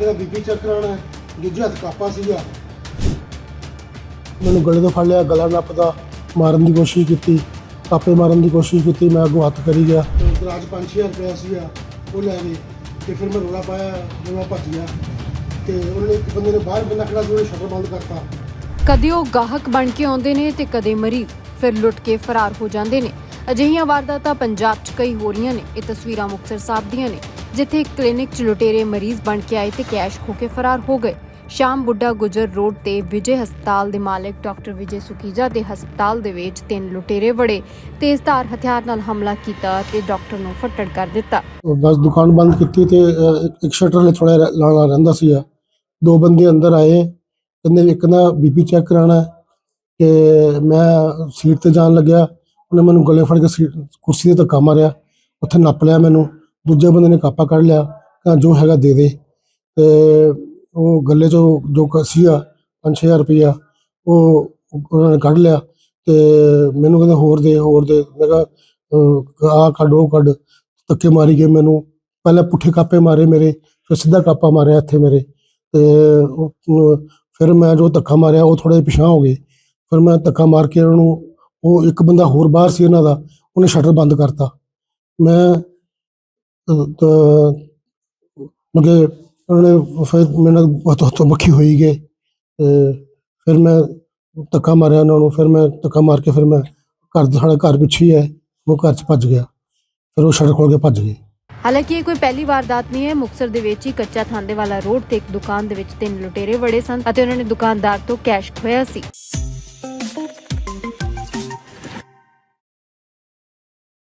ਮੇਰਾ BP check ਕਰਾਉਣਾ ਹੈ ਦੂਜੇ ਹੱਥ ਕਾਪਾ ਸੀਗਾ। ਮੈਨੂੰ ਗਲੇ ਤੋਂ ਫੜ ਲਿਆ ਗਲਾ ਨੱਪਦਾ ਮਾਰਨ ਦੀ ਕੋਸ਼ਿਸ਼ ਕੀਤੀ ਕਾਪੇ ਮਾਰਨ ਦੀ ਕੋਸ਼ਿਸ਼ ਕੀਤੀ ਮੈਂ ਅੱਗੋਂ ਹੱਥ ਕਰੀ ਗਿਆ। ਦਰਾਜ 5000 ਰੁਪਇਆ ਸੀਗਾ ਉਹ ਲੈ ਗਏ ਤੇ ਫਿਰ ਮੈਂ ਰੋਲਾ ਪਾਇਆ ਮੈਂ ਭੱਜ ਗਿਆ। ਤੇ ਉਹਨੇ ਇੱਕ ਬੰਦੇ ਨੇ ਬਾਹਰ ਬੰਦਾ ਖੜਾ ਸੀ ਉਹਨੇ ਸ਼ਟਰ ਬੰਦ ਕਰਤਾ। ਕਦੇ ਉਹ ਗਾਹਕ ਬਣ ਕੇ ਆਉਂਦੇ ਨੇ ਤੇ ਕਦੇ ਮਰੀਜ਼ ਫਿਰ ਲੁੱਟ ਕੇ ਫਰਾਰ ਹੋ ਜਾਂਦੇ ਨੇ। ਅਜਿਹੀਆਂ ਵਾਰਦਾਤਾਂ ਪੰਜਾਬ 'ਚ ਕਈ ਹੋ ਰਹੀਆਂ ਨੇ। ਇਹ ਤਸਵੀਰਾਂ ਮੁਕਤਸਰ ਸਾਹਿਬ ਦੀਆਂ ਨੇ। ਜਿੱਥੇ ਇੱਕ ਕਲੀਨਿਕ 'ਚ ਲੁਟੇਰੇ ਮਰੀਜ਼ ਬਣ ਕੇ ਆਏ ਤੇ ਕੈਸ਼ ਖੋ ਕੇ ਫਰਾਰ ਹੋ ਗਏ। ਸ਼ਾਮ ਬੁੱਢਾ ਗੁਜਰ ਰੋਡ ਤੇ ਵਿਜੇ ਹਸਪਤਾਲ ਦੇ ਮਾਲਕ ਡਾਕਟਰ ਵਿਜੇ ਸੁਖੀਜਾ ਦੇ ਹਸਪਤਾਲ ਦੇ ਵਿੱਚ ਤਿੰਨ ਲੁਟੇਰੇ ਵੜੇ। ਤੇਜ਼ਧਾਰ ਹਥਿਆਰ ਨਾਲ ਹਮਲਾ ਕੀਤਾ ਤੇ ਡਾਕਟਰ ਨੂੰ ਫੱਟੜ ਕਰ ਦਿੱਤਾ। ਬਸ ਦੁਕਾਨ ਬੰਦ ਕੀਤੀ ਤੇ ਅਹ, ਇੱਕ- ਸ਼ਟਰ ਲਈ ਥੋੜਾ ਲਾਣਾ ਰਹਿੰਦਾ ਸੀ ਦੋ ਬੰਦੇ ਅੰਦਰ ਆਏ ਕਹਿੰਦੇ ਇੱਕ ਨਾ ਬੀਪੀ ਚੈੱਕ ਕਰਾਉਣਾ ਹੈ ਮੈਂ ਸੀਟ ਤੇ ਜਾਣ ਲੱਗਿਆ। ਉਹਨੇ ਮੈਨੂੰ ਗਲੇ ਫੜ ਕੇ ਸੀਟ ਕੁਰਸੀ ਤੇ ਧੱਕਾ ਮਾਰਿਆ। ਉੱਥੇ ਨੱਪ ਲਿਆ ਮੈਨੂੰ। ਦੂਜੇ ਬੰਦੇ ਨੇ ਕਾਪਾ ਕੱਢ ਲਿਆ ਕਹਿੰਦਾ ਜੋ ਹੈਗਾ ਦੇ ਦੇ। ਤੇ ਉਹ ਗੱਲੇ ਚੋਂ ਜੋ ਕ- ਸੀਗਾ 5-6000 ਰੁਪਇਆ ਉਹ ਉਹਨਾਂ ਨੇ ਕੱਢ ਲਿਆ ਤੇ ਮੈਨੂੰ ਕਹਿੰਦੇ ਹੋਰ ਦੇ ਹੋਰ ਦੇ। ਮੈਂ ਕਿਹਾ ਆ ਕੱਢ, ਉਹ ਕੱਢ। ਧੱਕੇ ਮਾਰੀ ਗਏ ਮੈਨੂੰ। ਪਹਿਲਾਂ ਪੁੱਠੇ ਕਾਪੇ ਮਾਰੇ ਮੇਰੇ, ਫਿਰ ਸਿੱਧਾ ਕਾਪਾ ਮਾਰਿਆ ਇੱਥੇ ਮੇਰੇ। ਤੇ ਫਿਰ ਮੈਂ ਜੋ ਧੱਕਾ ਮਾਰਿਆ, ਉਹ ਥੋੜੇ ਪਿਛਾਂ ਹੋ ਗਏ। ਫਿਰ ਮੈਂ ਧੱਕਾ ਮਾਰ ਕੇ ਉਹਨਾਂ ਨੂੰ ਉਹ ਇੱਕ ਬੰਦਾ ਹੋਰ ਬਾਹਰ ਸੀ ਉਹਨਾਂ ਦਾ, ਉਹਨੇ ਸ਼ਟਰ ਬੰਦ ਕਰਤਾ। ਮੈਂ ਮਗੇ ਉਹਨਾਂ ਨੇ ਫਿਰ ਮੇਰੇ ਨਾਲ ਬਹੁਤ ਹੱਥੋਂ ਮੱਖੀ ਫਿਰ ਮੈਂ ਧੱਕਾ ਮਾਰਿਆ ਉਹਨਾਂ ਨੂੰ, ਫਿਰ ਮੈਂ ਧੱਕਾ ਮਾਰ ਕੇ ਫਿਰ ਮੈਂ ਘਰ ਸਾਡਾ ਘਰ ਪਿੱਛੇ ਹੀ ਹੈ, ਉਹ ਘਰ ਚ ਭੱਜ ਗਿਆ। ਫਿਰ ਉਹ ਸ਼ਟਰ ਖੋਲ ਕੇ ਭੱਜ ਗਏ। ਹਾਲਾਂਕਿ ਇਹ ਕੋਈ ਪਹਿਲੀ ਵਾਰਦਾਤ ਨਹੀਂ ਹੈ, ਮੁਕਤਸਰ ਦੇ ਵਿੱਚ ਹੀ ਕੱਚਾ ਥਾਂਦੇ ਵਾਲਾ ਰੋਡ ਤੇ ਇੱਕ ਦੁਕਾਨ ਦੇ ਵਿੱਚ ਤਿੰਨ ਲੁਟੇਰੇ ਵੜੇ ਸਨ ਅਤੇ ਉਹਨਾਂ ਨੇ ਦੁਕਾਨਦਾਰ ਤੋਂ ਕੈਸ਼ ਖੋਇਆ ਸੀ।